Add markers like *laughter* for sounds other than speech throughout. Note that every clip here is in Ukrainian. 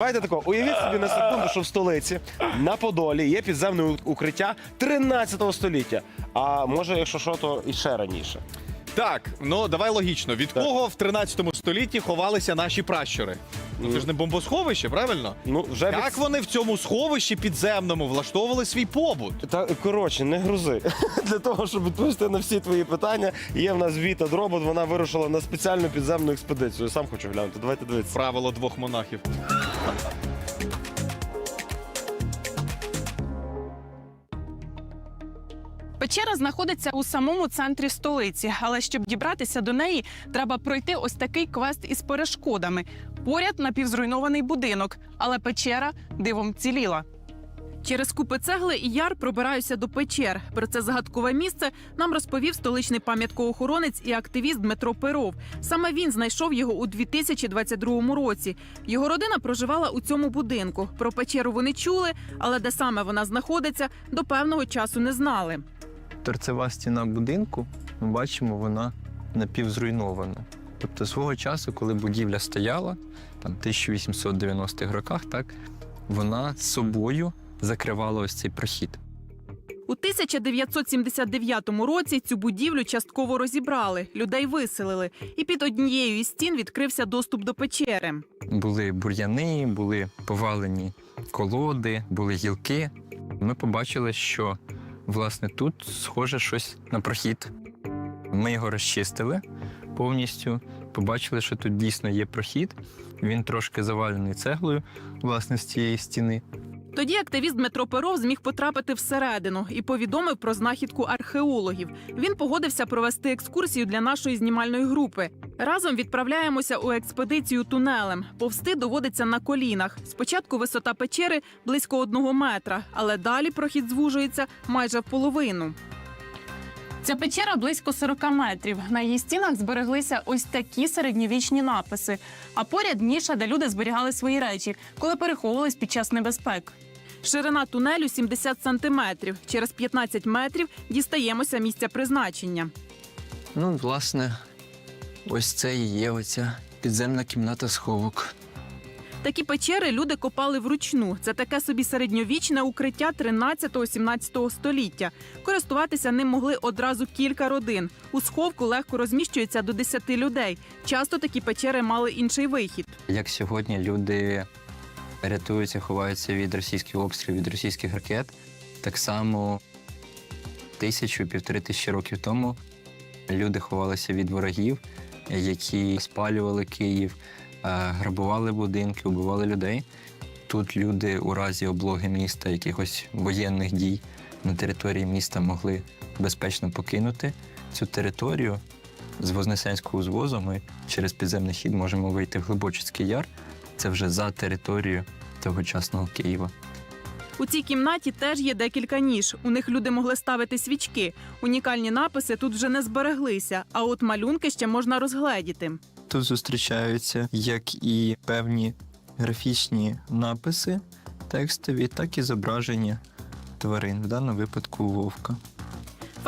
Давайте тако, уявіть собі на секунду, що в столиці на Подолі є підземне укриття 13 століття. А може, якщо що, то і ще раніше. Так, ну давай логічно. Від Так. кого в 13 столітті ховалися наші пращури? Ну це ж не бомбосховище, правильно? Ну, вже від- Як вони в цьому сховищі підземному влаштовували свій побут? Та коротше, не грузи. *laughs* Для того, щоб відповісти на всі твої питання, є в нас Віта Дробот. Вона вирушила на спеціальну підземну експедицію. Сам хочу глянути. Давайте дивитися. Правило двох монахів. Печера знаходиться у самому центрі столиці, але щоб дібратися до неї, треба пройти ось такий квест із перешкодами. Поряд напівзруйнований будинок, але печера дивом ціліла. Через купи цегли і яр пробираюся до печер. Про це загадкове місце нам розповів столичний пам'яткоохоронець і активіст Дмитро Перов. Саме він знайшов його у 2022 році. Його родина проживала у цьому будинку. Про печеру вони чули, але де саме вона знаходиться, до певного часу не знали. Торцева стіна будинку, ми бачимо, вона напівзруйнована. Тобто свого часу, коли будівля стояла, там 1890-х роках, так, вона з собою закривала ось цей прохід. У 1979 році цю будівлю частково розібрали, людей виселили, і під однією із стін відкрився доступ до печери. Були бур'яни, були повалені колоди, були гілки. Ми побачили, що власне тут схоже щось на прохід. Ми його розчистили повністю, побачили, що тут дійсно є прохід. Він трошки завалений цеглою, власне, з цієї стіни. Тоді активіст Дмитро Перов зміг потрапити всередину і повідомив про знахідку археологів. Він погодився провести екскурсію для нашої знімальної групи. Разом відправляємося у експедицію тунелем. Повсти доводиться на колінах. Спочатку висота печери близько одного метра, але далі прохід звужується майже в половину. Ця печера близько 40 метрів. На її стінах збереглися ось такі середньовічні написи. А поряд ніша, де люди зберігали свої речі, коли переховувались під час небезпек. Ширина тунелю 70 сантиметрів. Через 15 метрів дістаємося місця призначення. Ну, власне, ось це і є оця підземна кімната сховок. Такі печери люди копали вручну. Це таке собі середньовічне укриття 13-17 століття. Користуватися ним могли одразу кілька родин. У сховку легко розміщується до 10 людей. Часто такі печери мали інший вихід. Як сьогодні люди рятуються, ховаються від російських обстрілів, від російських ракет, так само тисячу, півтори тисячі років тому люди ховалися від ворогів, які спалювали Київ, грабували будинки, убивали людей. Тут люди у разі облоги міста, якихось воєнних дій на території міста могли безпечно покинути цю територію. З Вознесенського узвозу ми через підземний хід можемо вийти в Глибочицький яр. Це вже за територію тогочасного Києва. У цій кімнаті теж є декілька ніж. У них люди могли ставити свічки. Унікальні написи тут вже не збереглися, а от малюнки ще можна розгледіти. Тут зустрічаються як і певні графічні написи текстові, так і зображення тварин, в даному випадку вовка.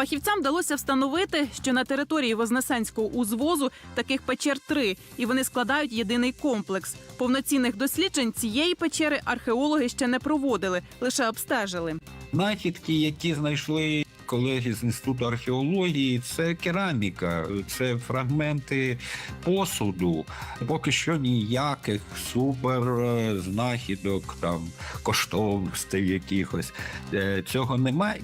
Фахівцям вдалося встановити, що на території Вознесенського узвозу таких печер три, і вони складають єдиний комплекс. Повноцінних досліджень цієї печери археологи ще не проводили, лише обстежили. Знахідки, які знайшли колеги з інституту археології, це кераміка, це фрагменти посуду. Поки що ніяких супер е, знахідок, там коштовностей якихось е, цього немає.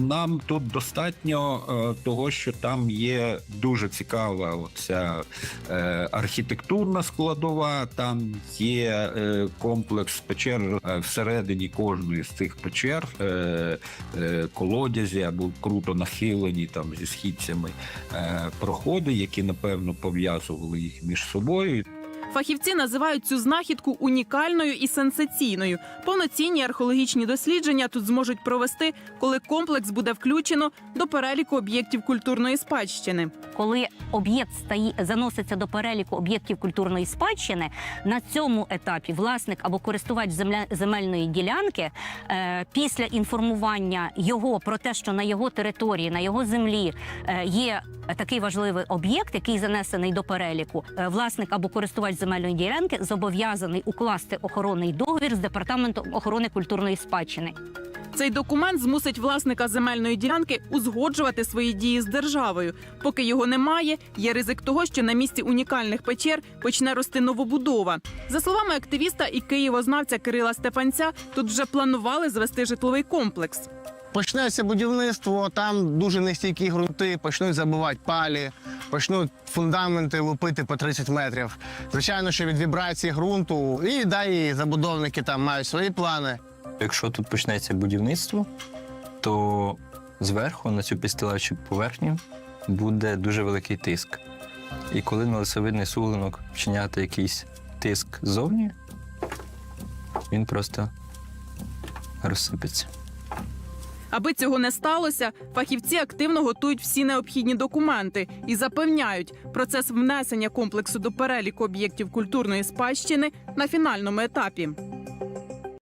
Нам тут достатньо е, того, що там є дуже цікава оця е, архітектурна складова. Там є комплекс печер всередині кожної з цих печер, колодязі або круто нахилені там зі східцями е, проходи, які напевно пов'язували їх між собою. Фахівці називають цю знахідку унікальною і сенсаційною. Повноцінні археологічні дослідження тут зможуть провести, коли комплекс буде включено до переліку об'єктів культурної спадщини. коли об'єкт стає заноситься до переліку об'єктів культурної спадщини, на цьому етапі власник або користувач земля, земельної ділянки е, після інформування його про те, що на його території, на його землі е, є такий важливий об'єкт, який занесений до переліку, е, власник або користувач земельної ділянки зобов'язаний укласти охоронний договір з департаментом охорони культурної спадщини. Цей документ змусить власника земельної ділянки узгоджувати свої дії з державою. Поки його немає, є ризик того, що на місці унікальних печер почне рости новобудова. За словами активіста і києвознавця Кирила Степанця, тут вже планували звести житловий комплекс. Почнеться будівництво, там дуже нестійкі ґрунти, почнуть забивати палі, почнуть фундаменти лупити по 30 метрів. Звичайно, що від вібрації ґрунту і далі забудовники там мають свої плани. Якщо тут почнеться будівництво, то зверху на цю підстилаючу поверхню буде дуже великий тиск. І коли на лисовидний суглинок вчиняти якийсь тиск ззовні, він просто розсипеться. Аби цього не сталося, фахівці активно готують всі необхідні документи і запевняють, процес внесення комплексу до переліку об'єктів культурної спадщини на фінальному етапі.